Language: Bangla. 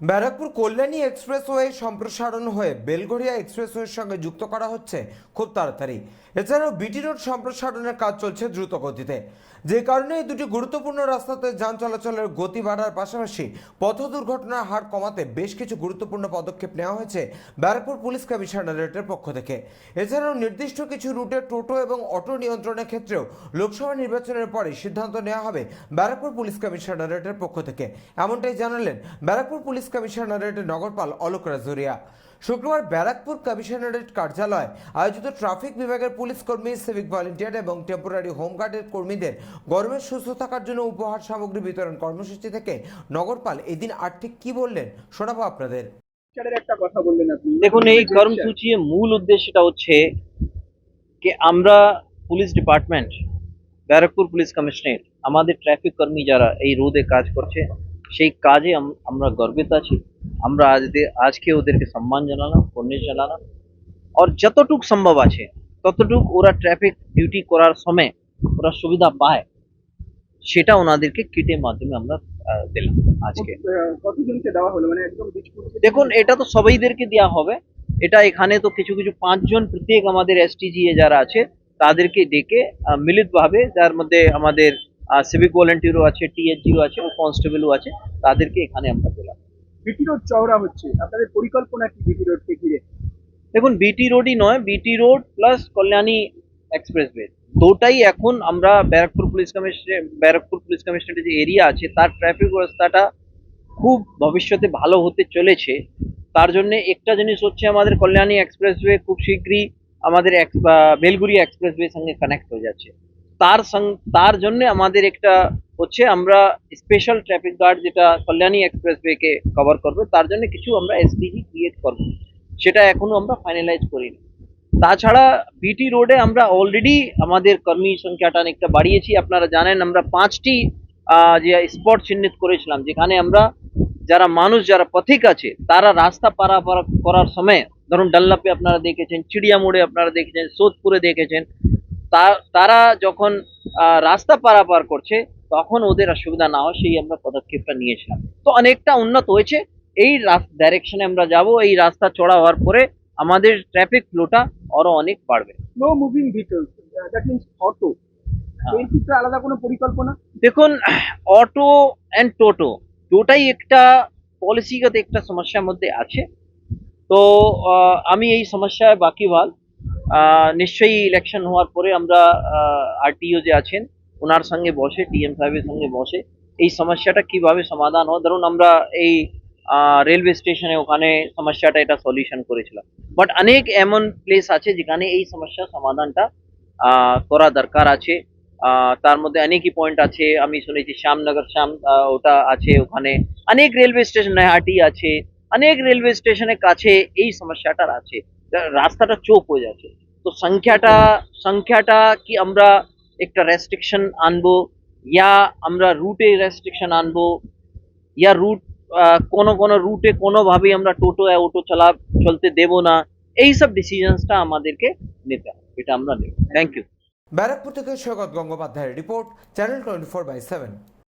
ব্যারাকপুর কল্যাণী এক্সপ্রেসওয়ে সম্প্রসারণ হয়ে বেলগড়িয়া এক্সপ্রেসওয়ের সঙ্গে যুক্ত করা হচ্ছে খুব তাড়াতাড়ি। এছাড়াও বিটি রোড সম্প্রসারণের কাজ চলছে দ্রুত গতিতে। যে কারণে এই দুটি গুরুত্বপূর্ণ রাস্তাতে যান চলাচলের গতি বাড়ার পাশাপাশি পথ দুর্ঘটনার হার কমাতে বেশ কিছু গুরুত্বপূর্ণ পদক্ষেপ নেওয়া হয়েছে ব্যারাকপুর পুলিশ কমিশনারেটের পক্ষ থেকে। এছাড়াও নির্দিষ্ট কিছু রুটে টোটো এবং অটো নিয়ন্ত্রণের ক্ষেত্রেও লোকসভা নির্বাচনের পরে সিদ্ধান্ত নেওয়া হবে ব্যারাকপুর পুলিশ কমিশনারেটের পক্ষ থেকে। এমনটাই জানালেন ব্যারাকপুর পুলিশ কমিশনারেটের নগরপাল অলোক রাজুরিয়া শুক্রবার ব্যারাকপুর কমিশনারেট কার্যালয় আয়োজিত ট্রাফিক বিভাগের পুলিশ কর্মী সিভিক ভলেন্টিয়ার এবং টেম্পোরারি হোমগার্ডের কর্মীদের গরমে সুস্থ থাকার জন্য উপহার সামগ্রী বিতরণ কর্মসূচি থেকে নগরপাল এদিন আর ঠিক কি বললেন শোনাবো আপনাদের। একটা কথা বললেন আপনি। দেখুন এই কর্মসূচির মূল উদ্দেশ্যটা হচ্ছে যে আমরা police department Barrackpore police commissionerate আমাদের ট্রাফিক কর্মী যারা এই রোদে কাজ করছে সেই কাজে আমরা গর্বিত আছি। আমরা আজ আজকে ওদেরকে সম্মান জানালাম কর্নিশ জানালাম। আর যতটুক সম্ভব আছে ততটুক ওরা ট্রাফিক ডিউটি করার সময় ওরা সুবিধা পায় সেটা ওনাদেরকে কিটের মাধ্যমে আমরা দিলাম আজকে। কতজনকে দেওয়া হলো? মানে একদম দেখুন এটা তো সবাইদেরকে দেওয়া হবে। এটা এখানে তো কিছু কিছু পাঁচজন প্রত্যেক আমাদের এসটিজিএ যারা আছে তাদেরকে ডেকে মিলিতভাবে যার মধ্যে আমাদের সিভিক ভলেন্টিয়ারও আছে টিএসজিও আছে কনস্টেবলও আছে তাদেরকে এখানে আমরা দিলাম বিটি রোড চওড়া হচ্ছে আপনাদের পরিকল্পনা কি বিটি রোডকে ঘিরে? দেখুন বিটি রোডই নয় BT road plus Kalyani express expressway দুটাই এখন আমরা Barrackpore police commissioner Barrackpore police কমিশনারের যে এরিয়া আছে তার ট্রাফিক ব্যবস্থাটা খুব ভবিষ্যতে ভালো হতে চলেছে। তার জন্য একটা জিনিস হচ্ছে আমাদের কল্যাণী এক্সপ্রেসওয়ে খুব শীঘ্রই আমাদের ex- বা বেলগুড়িয়া এক্সপ্রেসওয়ে সঙ্গে কানেক্ট হয়ে যাচ্ছে। তার তার জন্য আমাদের একটা হচ্ছে আমরা স্পেশাল ট্রাফিক গার্ড যেটা কল্যাণী এক্সপ্রেসওয়েকে কভার করবে, তার জন্য কিছু আমরা এসডিজি ক্রিয়েট করব। সেটা এখনও আমরা ফাইনালাইজ করিনি। তাছাড়া বিটি রোডে আমরা অলরেডি আমাদের কর্মী সংখ্যাটা অনেকটা বাড়িয়েছি। আপনারা জানেন আমরা পাঁচটি যে স্পট চিহ্নিত করেছিলাম, যেখানে আমরা যারা মানুষ, যারা পথিক আছে, তারা রাস্তা পারাপার করার সময়, ধরুন ডাল্লাপে আপনারা দেখেছেন চিড়িয়া মোড়ে আপনারা দেখেছেন, সোদপুরে দেখেছেন তারা যখন রাস্তা পারাপার করছে তখন ওদের অসুবিধা না হয় সেই আমরা পদক্ষেপটা নিয়েছিলাম। তো অনেকটা উন্নত হয়েছে। এই ডাইরেকশনে আমরা যাব এই রাস্তা চড়া হওয়ার পরে আমাদের ট্রাফিক ফ্লোটা আরও অনেক বাড়বে। Slow moving vehicles that means auto. এর ক্ষেত্রে আলাদা কোনো পরিকল্পনা? দেখুন অটো অ্যান্ড টোটো দুটাই একটা পলিসিগত একটা সমস্যার মধ্যে আছে। তো আমি এই সমস্যায় বাকিওয়াল নিশ্চয়ই ইলেকশন হওয়ার পরে আমরা আরটিও যে আছেন ওনার সঙ্গে বসে ডিএম সাহেবের সঙ্গে বসে, এই সমস্যাটা কীভাবে সমাধান হয়? ধরুন আমরা এই রেলওয়ে স্টেশনে ওখানে সমস্যাটা এটা সলিউশন করেছিলাম। বাট অনেক এমন প্লেস আছে যেখানে এই সমস্যার সমাধানটা করা দরকার আছে। তার মধ্যে অনেকই পয়েন্ট আছে। আমি শুনেছি শ্যামনগর শ্যাম ওটা আছে ওখানে। অনেক রেলওয়ে স্টেশন নৈহাটি আছে। অনেক রেলওয়ে স্টেশনের কাছে এই সমস্যাটার আছে। রাস্তাটা চোপ হয়ে যাচ্ছে। তো সংখ্যাটা সংখ্যাটা কি আমরা একটা রেস্ট্রিকশন আনব? ইয়া আমরা রুটে রেস্ট্রিকশন আনব? ইয়া রুট কোনো কোনো রুটে কোনোভাবেই আমরা টোটো অটো চালা, চলতে দেব না। এই সব ডিসিশনসটা আমাদেরকে নিতে হবে। এটা আমরা নেব। থ্যাংক ইউ ব্যারাকপুর থেকে সৈকত গঙ্গোপাধ্যায়ের report channel twenty four by seven